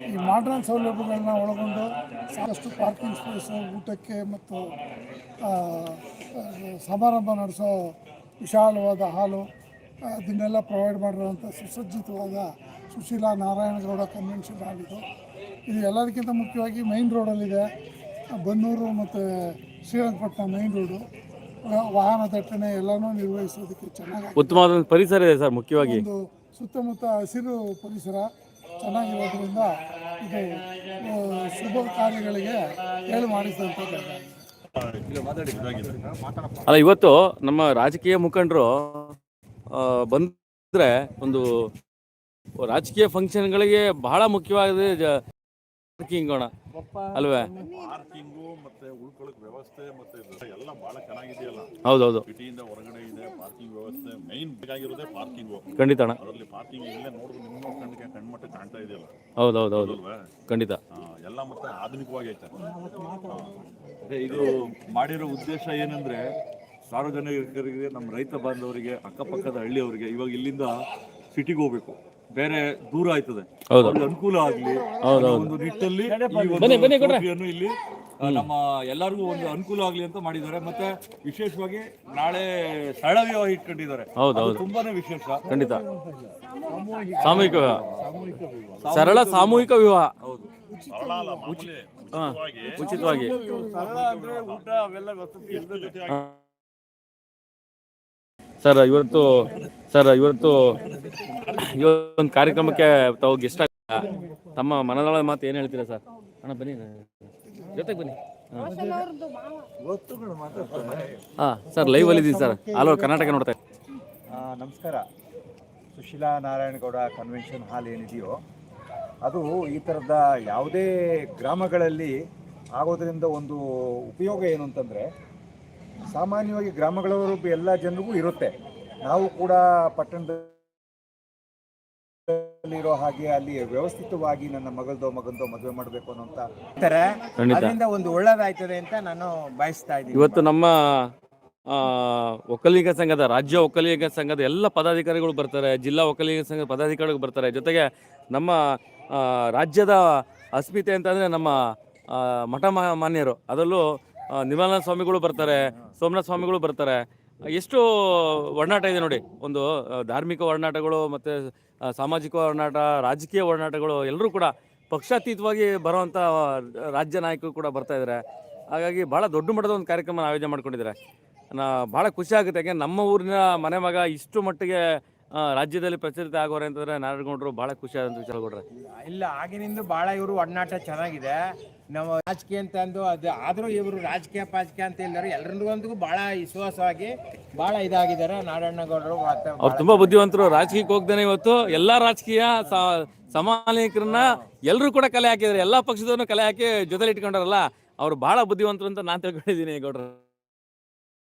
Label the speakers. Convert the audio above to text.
Speaker 1: ಈ ಮಾಡ್ರನ್ ಸೌಲಭ್ಯಗಳನ್ನ ಒಳಗೊಂಡು ಸಾಕಷ್ಟು ಪಾರ್ಕಿಂಗ್ ಸ್ಪೇಸ್ ಊಟಕ್ಕೆ ಮತ್ತು ಸಮಾರಂಭ ನಡೆಸೋ ವಿಶಾಲವಾದ ಹಾಲು ಅದನ್ನೆಲ್ಲ ಪ್ರೊವೈಡ್ ಮಾಡಿರುವಂಥ ಸುಸಜ್ಜಿತವಾದ ಸುಶೀಲಾ ನಾರಾಯಣಗೌಡ ಕನ್ವೆನ್ಷನ್ ಹಾಲ್ ಇದು ಇದು ಎಲ್ಲದಕ್ಕಿಂತ ಮುಖ್ಯವಾಗಿ ಮೈನ್ ರೋಡಲ್ಲಿದೆ ಬನ್ನೂರು ಮತ್ತು ಶ್ರೀರಂಗಪಟ್ಟಣ ಮೈನ್ ರೋಡು ವಾಹನ ದಟ್ಟಣೆ ಎಲ್ಲನೂ ನಿರ್ವಹಿಸೋದಕ್ಕೆ ಚೆನ್ನಾಗಿ
Speaker 2: ಉತ್ತಮವಾದ ಪರಿಸರ ಇದೆ ಸರ್ ಮುಖ್ಯವಾಗಿ.
Speaker 1: ಒಂದು ಸುತ್ತಮುತ್ತ ಹಸಿರು ಪರಿಸರ. ಚೆನ್ನಾಗಿರೋದ್ರಿಂದ ಇದು ಶುಭ ಕಾರ್ಯಗಳಿಗೆ ಹೇಳಿ ಮಾಡಿಸಿದಂಥ ಜಾಗ
Speaker 2: ಅಲ್ಲ ಇವತ್ತು ನಮ್ಮ ರಾಜಕೀಯ ಮುಖಂಡರು ಬಂದ್ರೆ ಒಂದು ರಾಜಕೀಯ ಫಂಕ್ಷನ್ಗಳಿಗೆ ಬಹಳ ಮುಖ್ಯವಾದ ಪಾರ್ಕಿಂಗ್ ಅಲ್ವೇ?
Speaker 3: ಪಾರ್ಕಿಂಗು ಮತ್ತೆ ಉಳ್ಕೊಳಕ್ ವ್ಯವಸ್ಥೆ ಮತ್ತೆ ಎಲ್ಲ ಬಹಳ ಚೆನ್ನಾಗಿದೆಯಲ್ಲ.
Speaker 2: ಹೌದೌದು.
Speaker 3: ಸಿಟಿಯಿಂದ ಹೊರಗಡೆ ಇದೆ ಪಾರ್ಕಿಂಗ್ ವ್ಯವಸ್ಥೆ ಮೈನ್ ಬೇಕಾಗಿರೋದೇ ಪಾರ್ಕಿಂಗು.
Speaker 2: ಖಂಡಿತ ಅಣ್ಣ.
Speaker 3: ಅದರಲ್ಲಿ ಪಾರ್ಕಿಂಗ್ ಇಲ್ಲೇ ನೋಡಿದ್ರೆ ಕಣ್ಮಟ್ಟ ಕಾಣ್ತಾ ಇದೆಯಲ್ಲ?
Speaker 2: ಹೌದು ಹೌದು
Speaker 3: ಹೌದು
Speaker 2: ಖಂಡಿತ
Speaker 3: ಎಲ್ಲ ಮತ್ತೆ ಆಧುನಿಕವಾಗಿ ಐತೆ ಅದೇ ಇದು ಮಾಡಿರೋ ಉದ್ದೇಶ ಏನಂದ್ರೆ ಸಾರ್ವಜನಿಕರಿಗೆ ನಮ್ಮ ರೈತ ಬಾಂಧವರಿಗೆ ಅಕ್ಕಪಕ್ಕದ ಹಳ್ಳಿಯವರಿಗೆ ಇವಾಗ ಇಲ್ಲಿಂದ ಸಿಟಿಗೆ ಹೋಗ್ಬೇಕು. ಬೇರೆ ದೂರ ಆಯ್ತದೆ. ಅನುಕೂಲ ಆಗ್ಲಿ ಒಂದು ನಿಟ್ಟಲ್ಲಿ ಇಲ್ಲಿ ನಮ್ಮ ಎಲ್ಲರಿಗೂ ಒಂದು ಅನುಕೂಲ ಆಗ್ಲಿ ಅಂತ ಮಾಡಿದ್ದಾರೆ. ಮತ್ತೆ ವಿಶೇಷವಾಗಿ ನಾಳೆ ಸರಳ ವಿವಾಹ ಇಟ್ಕೊಂಡಿದ್ದಾರೆ
Speaker 2: ಹೌದು,
Speaker 3: ತುಂಬಾನೇ ವಿಶೇಷ.
Speaker 2: ಖಂಡಿತ. ಸಾಮೂಹಿಕ ವಿವಾಹ. ಸರಳ ಸಾಮೂಹಿಕ ವಿವಾಹ. ಉಚಿತವಾಗಿ. ಸರ್ ಇವತ್ತು ಸರ್ ಇವತ್ತು ಇವತ್ತೊಂದು ಕಾರ್ಯಕ್ರಮಕ್ಕೆ ತಾವು ಗೆಸ್ಟ್ ತಮ್ಮ ಮನದೊಳ ಮಾತು ಏನು ಹೇಳ್ತೀರಾ ಸರ್? ಅಣ್ಣ ಬನ್ನಿ. ಜೊತೆಗೆ ಬನ್ನಿ. ಹಾಂ. ಸರ್ ಲೈವ್ ಅಲ್ಲಿ ಇದ್ದೀನಿ ಸರ್. ಆಲ್ ಓವರ್ ಕರ್ನಾಟಕ ನೋಡ್ತಾ
Speaker 4: ನಮಸ್ಕಾರ. ಸುಶೀಲಾ ನಾರಾಯಣಗೌಡ ಕನ್ವೆನ್ಷನ್ ಹಾಲ್ ಏನಿದೆಯೋ ಅದು ಈ ಥರದ ಯಾವುದೇ ಗ್ರಾಮಗಳಲ್ಲಿ ಆಗೋದ್ರಿಂದ ಒಂದು ಉಪಯೋಗ ಏನು ಅಂತಂದರೆ ಸಾಮಾನ್ಯವಾಗಿ ಗ್ರಾಮಗಳವರು ಎಲ್ಲ ಜನರಿಗೂ ಇರುತ್ತೆ. ನಾವು ಕೂಡ ಪಟ್ಟಣದಲ್ಲಿರೋ ಹಾಗೆ ಅಲ್ಲಿ ವ್ಯವಸ್ಥಿತವಾಗಿ ನನ್ನ ಮಗಳದೋ ಮಗಂದೋ ಮದುವೆ ಮಾಡಬೇಕು
Speaker 2: ಅನ್ನೋಂತ
Speaker 5: ಅದರಿಂದ ಒಂದು ಒಳ್ಳೇದಾಯ್ತದೆ ಅಂತ ನಾನು ಬಯಸ್ತಾ ಇದ್ದೀನಿ.
Speaker 2: ಇವತ್ತು ನಮ್ಮ ಒಕ್ಕಲಿಗ ಸಂಘದ ರಾಜ್ಯ ಒಕ್ಕಲಿಗ ಸಂಘದ ಎಲ್ಲ ಪದಾಧಿಕಾರಿಗಳು ಬರ್ತಾರೆ ಜಿಲ್ಲಾ ಒಕ್ಕಲಿಗ ಸಂಘದ ಪದಾಧಿಕಾರಿಗಳು ಬರ್ತಾರೆ. ಜೊತೆಗೆ ನಮ್ಮ ರಾಜ್ಯದ ಅಸ್ಮಿತೆ ಅಂತಂದರೆ ನಮ್ಮ ಮಠ ಮಾನ್ಯರು. ಅದರಲ್ಲೂ ಆ, ನಿರ್ಮಲಾನಂದ ಸ್ವಾಮಿಗಳು ಬರ್ತಾರೆ ಸೋಮನಾಥ ಸ್ವಾಮಿಗಳು ಬರ್ತಾರೆ. ಎಷ್ಟು ಒಡನಾಟ ಇದೆ ನೋಡಿ. ಒಂದು ಧಾರ್ಮಿಕ ಒಡನಾಟಗಳು ಮತ್ತು ಸಾಮಾಜಿಕ ಒಡನಾಟ, ರಾಜಕೀಯ ಒಡನಾಟಗಳು ಎಲ್ಲರೂ ಕೂಡ ಪಕ್ಷಾತೀತವಾಗಿ ಬರುವಂಥ ರಾಜ್ಯ ನಾಯಕರು ಕೂಡ ಬರ್ತಾ ಇದ್ದಾರೆ ಹಾಗಾಗಿ ಭಾಳ ದೊಡ್ಡ ಮಟ್ಟದ ಒಂದು ಕಾರ್ಯಕ್ರಮ ಆಯೋಜನೆ ಮಾಡ್ಕೊಂಡಿದ್ದಾರೆ. ನಾ ಭಾಳ ಖುಷಿ ಆಗುತ್ತೆ. ಯಾಕೆ ನಮ್ಮ ಊರಿನ ಮನೆ ಮಗ ಇಷ್ಟು ಮಟ್ಟಿಗೆ ರಾಜ್ಯದಲ್ಲಿ ಪ್ರಚಲಿತ ಆಗೋರೆ ಅಂತಂದರೆ ನಾರಾಯಣಗೌಡರು ಭಾಳ ಖುಷಿ ಆದಂತ ವಿಚಾರ ಕೊಡ್ರೆ
Speaker 5: ಇಲ್ಲ, ಆಗಿನಿಂದ ಭಾಳ ಇವರು ಒಡನಾಟ ಚೆನ್ನಾಗಿದೆ. ನಾವು ರಾಜಕೀಯ ಅಂತ ಅಂದು ಅದು ಆದರೂ ಇವರು ರಾಜಕೀಯ ಪಾಜಕೀಯ ಅಂತ ಇಲ್ಲರು ಎಲ್ಲರಿಗೂ ಬಹಳ ವಿಶ್ವಾಸವಾಗಿ ಬಹಳ ಇದಾಗಿದ್ದಾರೆ. ನಾರಾಯಣಗೌಡರು
Speaker 2: ಅವ್ರು ತುಂಬಾ ಬುದ್ಧಿವಂತರು. ರಾಜಕೀಯಕ್ಕೆ ಹೋಗ್ದೇನೆ ಇವತ್ತು ಎಲ್ಲಾ ರಾಜಕೀಯ ಸ- ಸಮಾನಾಯಕರನ್ನ ಎಲ್ಲರೂ ಕೂಡ ಕಲೆ ಹಾಕಿದ್ದಾರೆ. ಎಲ್ಲಾ ಪಕ್ಷದವನು ಕಲೆ ಹಾಕಿ ಜೊತೆಲಿ ಇಟ್ಕೊಂಡಾರಲ್ಲ, ಅವ್ರು ಬಹಳ ಬುದ್ಧಿವಂತರು ಅಂತ ನಾನು ತಿಳ್ಕೊಂಡಿದ್ದೀನಿ ಗೌಡ್ರ.